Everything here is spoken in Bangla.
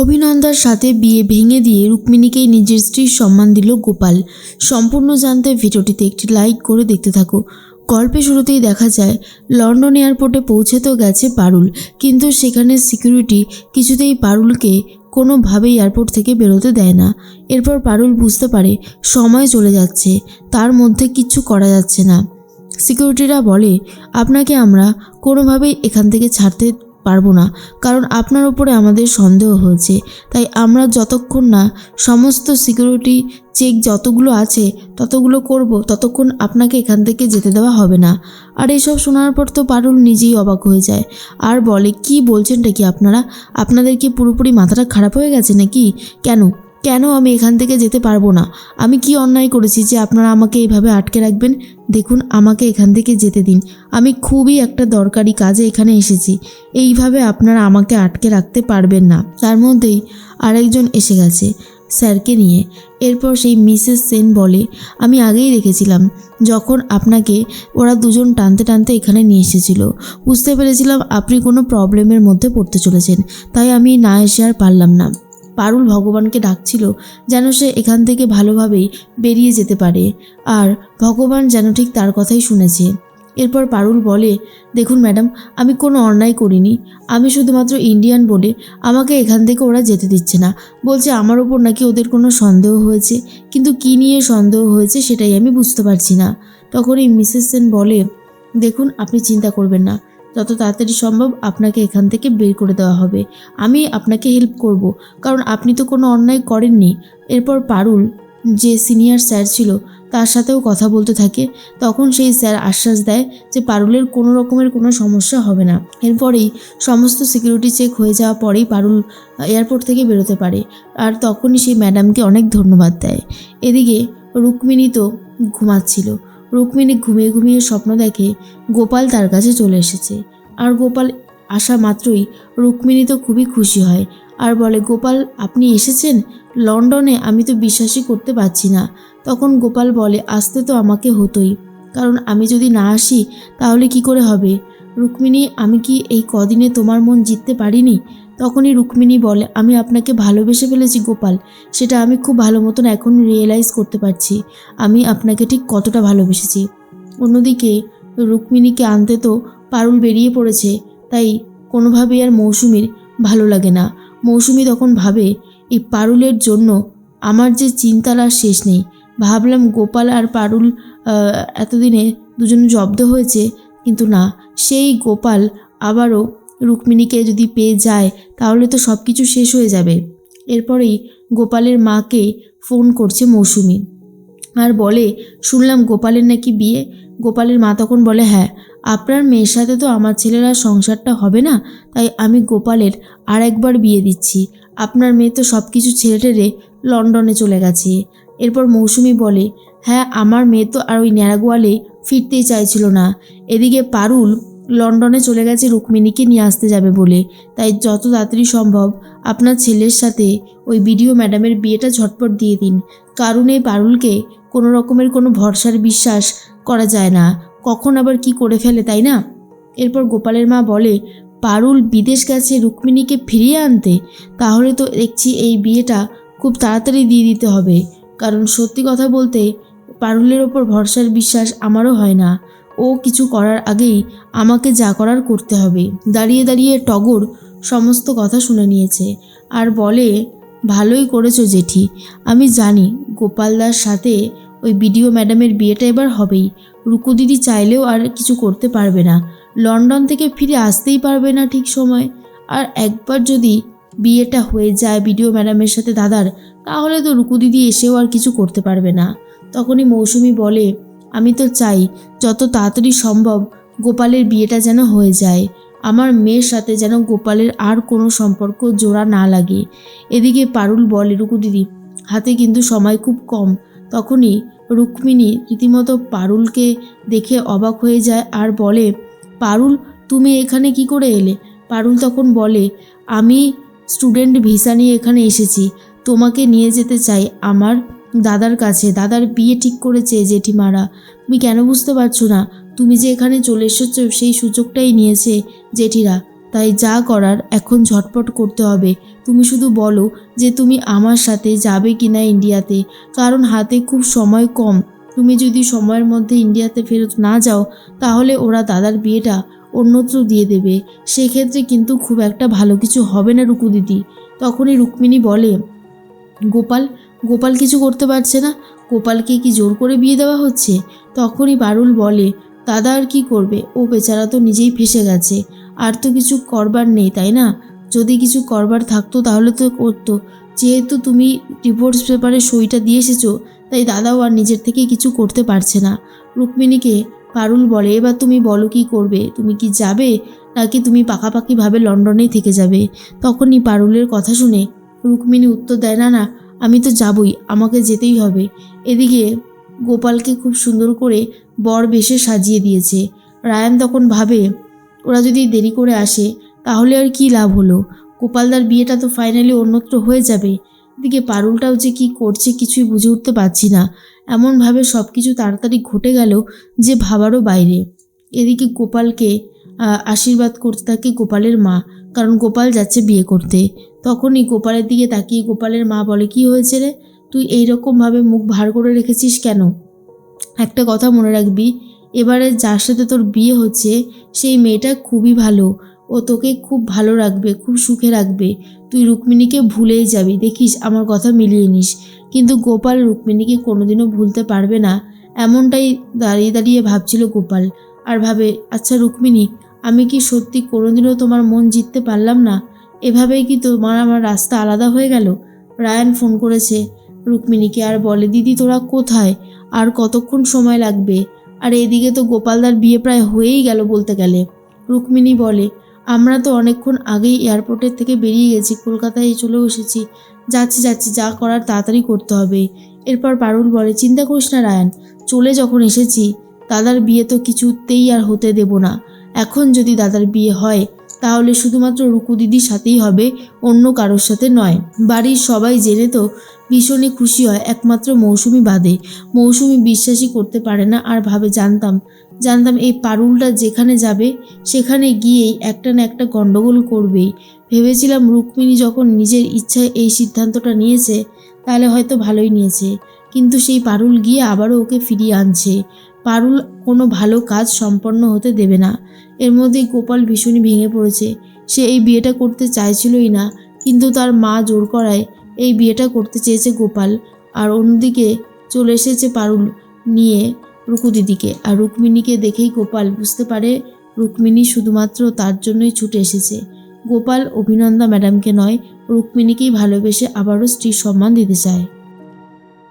অভিনন্দার সাথে বিয়ে ভেঙে দিয়ে রুক্মিণীকেই নিজের স্ত্রীর সম্মান দিল গোপাল। সম্পূর্ণ জানতে ভিডিওটিতে একটি লাইক করে দেখতে থাকো। গল্পে শুরুতেই দেখা যায়, লন্ডন এয়ারপোর্টে পৌঁছে তো গেছে পারুল, কিন্তু সেখানে সিকিউরিটি কিছুতেই পারুলকে কোনোভাবেই এয়ারপোর্ট থেকে বেরোতে দেয় না। এরপর পারুল বুঝতে পারে, সময় চলে যাচ্ছে, তার মধ্যে কিচ্ছু করা যাচ্ছে না। সিকিউরিটিরা বলে, আপনাকে আমরা কোনোভাবেই এখান থেকে ছাড়তে পারব না, কারণ আপনার উপরে আমাদের সন্দেহ হয়েছে। তাই আমরা যতক্ষণ না সমস্ত সিকিউরিটি চেক যতগুলো আছে, ততগুলো করব, ততক্ষণ আপনাকে এখান থেকে যেতে দেওয়া হবে না। আর এসব শোনার পর তো পারুল নিজেই অবাক হয়ে যায়। আর বলে, কি বলছেনটা কি আপনারা? আপনাদের কি পুরোপুরি মাথাটা খারাপ হয়ে গেছে নাকি? কেন? কেন আমি এখান থেকে যেতে পারব না? আমি কি অন্যায় করেছি যে আপনারা আমাকে এইভাবে আটকে রাখবেন? দেখুন, আমাকে এখান থেকে যেতে দিন। আমি খুবই একটা দরকারি কাজে এখানে এসেছি। এইভাবে আপনারা আমাকে আটকে রাখতে পারবেন না। তার মধ্যেই আরেকজন এসে গেছে স্যারকে নিয়ে। এরপর সেই মিসেস সেন বলে, আমি আগেই দেখেছিলাম যখন আপনাকে ওরা দুজন টানতে টানতে এখানে নিয়ে এসেছিল। বুঝতে পেরেছিলাম আপনি কোনো প্রবলেমের মধ্যে পড়তে চলেছেন। তাই আমি না এসে আর পারলাম না। পারুল ভগবানকে ডাকছিল যেন সে এখান থেকে ভালোভাবেই বেরিয়ে যেতে পারে। আর ভগবান যেন ঠিক তার কথাই শুনেছে। এরপর পারুল বলে, দেখুন ম্যাডাম, আমি কোনো অন্যায় করিনি। আমি শুধুমাত্র ইন্ডিয়ান বলে আমাকে এখান থেকে ওরা যেতে দিচ্ছে না। বলছে আমার ওপর নাকি ওদের কোনো সন্দেহ হয়েছে। কিন্তু কী নিয়ে সন্দেহ হয়েছে সেটাই আমি বুঝতে পারছি না। তখন এই মিসেস সেন বলে, দেখুন, আপনি চিন্তা করবেন না। যত তাড়াতাড়ি সম্ভব আপনাকে এখান থেকে বের করে দেওয়া হবে। আমি আপনাকে হেল্প করব, কারণ আপনি তো কোনো অন্যায় করেননি। এরপর পারুল, যে সিনিয়র স্যার ছিল, তার সাথেও কথা বলতে থাকে। তখন সেই স্যার আশ্বাস দেয় যে পারুলের কোনো রকমের কোনো সমস্যা হবে না। এরপরেই সমস্ত সিকিউরিটি চেক হয়ে যাওয়া পরেই পারুল এয়ারপোর্ট থেকে বেরোতে পারে। আর তখনই সেই ম্যাডামকে অনেক ধন্যবাদ দেয়। এদিকে রুক্মিণী তো ঘুমাচ্ছিল। রুক্মিণী ঘুমিয়ে ঘুমিয়ে স্বপ্ন দেখে গোপাল তার কাছে চলে এসেছে। আর গোপাল আসা মাত্রই রুক্মিণী তো খুবই খুশি হয় আর বলে, গোপাল, আপনি এসেছেন? লন্ডনে আমি তো বিশ্বাসই করতে পারছি না। তখন গোপাল বলে, আসতে তো আমাকে হতোই। কারণ আমি যদি না আসি, তাহলে কি করে হবে? রুক্মিণী, আমি কি এই কদিনে তোমার মন জিততে পারিনি? তখনই রুক্মিণী বলে, আমি আপনাকে ভালোবেসে ফেলেছি গোপাল। সেটা আমি খুব ভালো মতন এখন রিয়েলাইজ করতে পারছি। আমি আপনাকে ঠিক কতটা ভালোবেসেছি। অন্যদিকে রুক্মিণীকে আনতে তো পারুল বেরিয়ে পড়েছে, তাই কোনোভাবেই আর মৌসুমীর ভালো লাগে না। মৌসুমি তখন ভাবে, এই পারুলের জন্য আমার যে চিন্তার আর শেষ নেই। ভাবলাম গোপাল আর পারুল এতদিনে দুজন জব্দ হয়েছে, কিন্তু না, সেই গোপাল আবারও রুক্মিণীকে যদি পেয়ে যায়, তাহলে তো সব কিছু শেষ হয়ে যাবে। এরপরেই গোপালের মাকে ফোন করছে মৌসুমি আর বলে, শুনলাম গোপালের নাকি বিয়ে। গোপালের মা তখন বলে হ্যাঁ আপনার মেয়ের সাথে তো আমার ছেলের আর সংসারটা হবে না, তাই আমি গোপালের আর একবার বিয়ে দিচ্ছি। আপনার মেয়ে তো সব কিছু ছেড়ে টেরে লন্ডনে চলে গেছে। এরপর মৌসুমি বলে হ্যাঁ আমার মেয়ে তো আর ওই ন্যাড়াগোয়ালে ফিরতেই চাইছিল না। এদিকে পারুল লন্ডনে চলে গেছে রুক্মিণীকে নিয়ে আসতে যাবে বলে। তাই যত তাড়াতাড়ি সম্ভব আপনার ছেলের সাথে ওই বিডিও ম্যাডামের বিয়েটা ঝটপট দিয়ে দিন। কারণ এই পারুলকে কোনো রকমের কোনো ভরসার বিশ্বাস করা যায় না। কখন আবার কি করে ফেলে, তাই না? এরপর গোপালের মা বলে, পারুল বিদেশ গেছে রুক্মিণীকে ফিরিয়ে আনতে? তাহলে তো দেখছি এই বিয়েটা খুব তাড়াতাড়ি দিয়ে দিতে হবে। কারণ সত্যি কথা বলতে পারুলের ওপর ভরসার বিশ্বাস আমারও হয় না। ও কিছু করার আগেই আমাকে যা করার করতে হবে। দাঁড়িয়ে দাঁড়িয়ে টগর সমস্ত কথা শুনে নিয়েছে আর বলে, ভালোই করেছ জেঠি। আমি জানি গোপালদার সাথে ওই বিডিও ম্যাডামের বিয়েটা এবার হবেই। রুকু দিদি চাইলেও আর কিছু করতে পারবে না। লন্ডন থেকে ফিরে আসতেই পারবে না ঠিক সময়। আর একবার যদি বিয়েটা হয়ে যায় বিডিও ম্যাডামের সাথে দাদার, তাহলে তো রুকু দিদি এসেও আর কিছু করতে পারবে না। তখনই মৌসুমি বলে আমি তো চাই যত তাড়াতাড়ি সম্ভব গোপালের বিয়েটা যেন হয়ে যায়। আমার মেয়ের সাথে যেন গোপালের আর কোনো সম্পর্ক জোড়া না লাগে। এদিকে পারুল বলে, রুকু দিদি, হাতে কিন্তু সময় খুব কম। তখনই রুক্মিণী রীতিমতো পারুলকে দেখে অবাক হয়ে যায় আর বলে, পারুল, তুমি এখানে কি করে এলে? পারুল তখন বলে, আমি স্টুডেন্ট ভিসা নিয়ে এখানে এসেছি। তোমাকে নিয়ে যেতে চাই আমার দাদার কাছে, দাদার বিয়ে ঠিক করেছে জেঠিমারা। তুমি কেন বুঝতে পারছ না? তুমি যে এখানে চলে এসেছ, সেই সুযোগটাই নিয়েছে জেঠিরা। তাই যা করার এখন ঝটপট করতে হবে। তুমি শুধু বলো যে তুমি আমার সাথে যাবে কি না ইন্ডিয়াতে, কারণ হাতে খুব সময় কম। তুমি যদি সময়ের মধ্যে ইন্ডিয়াতে ফেরত না যাও, তাহলে ওরা দাদার বিয়েটা অন্যত্র দিয়ে দেবে। সেক্ষেত্রে কিন্তু খুব একটা ভালো কিছু হবে না রুকু দিদি। তখনই রুক্মিণী বলে, গোপাল গোপাল কিছু করতে পারছে না। গোপালকে কি জোর করে বিয়ে দেওয়া হচ্ছে? তখনই বারুল বলে, দাদা আর কি করবে? ও বেচারা তো নিজেই ফেসে গেছে। আর তো কিছু করবার নেই, তাই না? যদি কিছু করবার থাকতো তাহলে তো করতো। যেহেতু তুমি ডিভোর্স পেপারে সইটা দিয়ে এসেছ, তাই দাদাও আর নিজের থেকে কিছু করতে পারছে না। রুক্মিণীকে পারুল বলে, এবার তুমি বলো কি করবে? তুমি কি যাবে? নাকি তুমি পাকাপাকিভাবে লন্ডনেই থেকে যাবে? তখনই পারুলের কথা শুনে রুক্মিণী উত্তর দেয়, না না আমি তো যাবই, আমাকে যেতেই হবে। এদিকে গোপালকে খুব সুন্দর করে বর বেশে সাজিয়ে দিয়েছে। রায়ান তখন ভাবে, ওরা যদি দেরি করে আসে, তাহলে আর কি লাভ হলো? গোপালদার বিয়েটা তো ফাইনালি অন্যত্র হয়ে যাবে। এদিকে পারুলটাও যে কি করছে কিছুই বুঝে উঠতে পারছি না। এমনভাবে সব কিছু তাড়াতাড়ি ঘটে গেল যে ভাবারও বাইরে। এদিকে গোপালকে আশীর্বাদ করতে থাকে গোপালের মা। কারণ গোপাল যাচ্ছে বিয়ে করতে। তখনই গোপালের দিকে তাকিয়ে গোপালের মা বলে, কি হয়েছে রে? তুই এইরকমভাবে মুখ ভার করে রেখেছিস কেন? একটা কথা মনে রাখবি, এবারে যার সাথে তোর বিয়ে হচ্ছে, সেই মেয়েটা খুবই ভালো। ও তোকে খুব ভালো রাখবে, খুব সুখে রাখবে। তুই রুক্মিণীকে ভুলেই যাবি, দেখিস, আমার কথা মিলিয়ে নিস। কিন্তু গোপাল রুক্মিণীকে কোনোদিনও ভুলতে পারবে না। এমনটাই দাঁড়িয়ে দাঁড়িয়ে ভাবছিল গোপাল। আর ভাবে আচ্ছা রুক্মিণী আমি কি সত্যি কোনোদিনও তোমার মন জিততে পারলাম না? এভাবেই কি তোমার আমার রাস্তা আলাদা হয়ে গেল? রায়ান ফোন করেছে, রুক্মিণীকে আর বলে, দিদি, তোরা কোথায়? আর কতক্ষণ সময় লাগবে? আর এদিকে তো গোপালদার বিয়ে প্রায় হয়েই গেল বলতে গেলে। রুক্মিণী বলে, আমরা তো অনেকক্ষণ আগেই এয়ারপোর্টের থেকে বেরিয়ে গেছি, কলকাতায় চলেও এসেছি। যাচ্ছি যাচ্ছি, যা করার তাড়াতাড়ি করতে হবে। এরপর পারুল বলে, চিন্তা করিস না রায়ান, চলে যখন এসেছি, দাদার বিয়ে তো কিছুতেই আর হতে দেব না। এখন যদি দাদার বিয়ে হয়, তাহলে শুধুমাত্র রুকু দিদির সাথেই হবে, অন্য কারোর সাথে নয়। বাড়ির সবাই জেনে তো ভীষণই খুশি হয়, একমাত্র মৌসুমি বাদে। মৌসুমি বিশ্বাসই করতে পারে না আর ভাবে জানতাম জানতাম এই পারুলটা যেখানে যাবে, সেখানে গিয়েই একটা না একটা গণ্ডগোল করবেই। ভেবেছিলাম রুক্মিণী যখন নিজের ইচ্ছায় এই সিদ্ধান্তটা নিয়েছে, তাহলে হয়তো ভালোই নিয়েছে। কিন্তু সেই পারুল গিয়ে আবারও ওকে ফিরিয়ে আনছে। পারুল কোনো ভালো কাজ সম্পন্ন হতে দেবে না। এর মধ্যেই গোপাল ভীষণই ভেঙে পড়েছে। সে এই বিয়েটা করতে চাইছিলই না, কিন্তু তার মা জোর করায় এই বিয়েটা করতে চেয়েছে গোপাল। আর অন্যদিকে চলে এসেছে পারুল নিয়ে রুকু দিদিকে। আর রুক্মিণীকে দেখেই গোপাল বুঝতে পারে রুক্মিণী শুধুমাত্র তার জন্যই ছুটে এসেছে। গোপাল অভিনন্দা ম্যাডামকে নয়, রুক্মিণীকেই ভালোবেসে আবারও স্ত্রীর সম্মান দিতে চায়।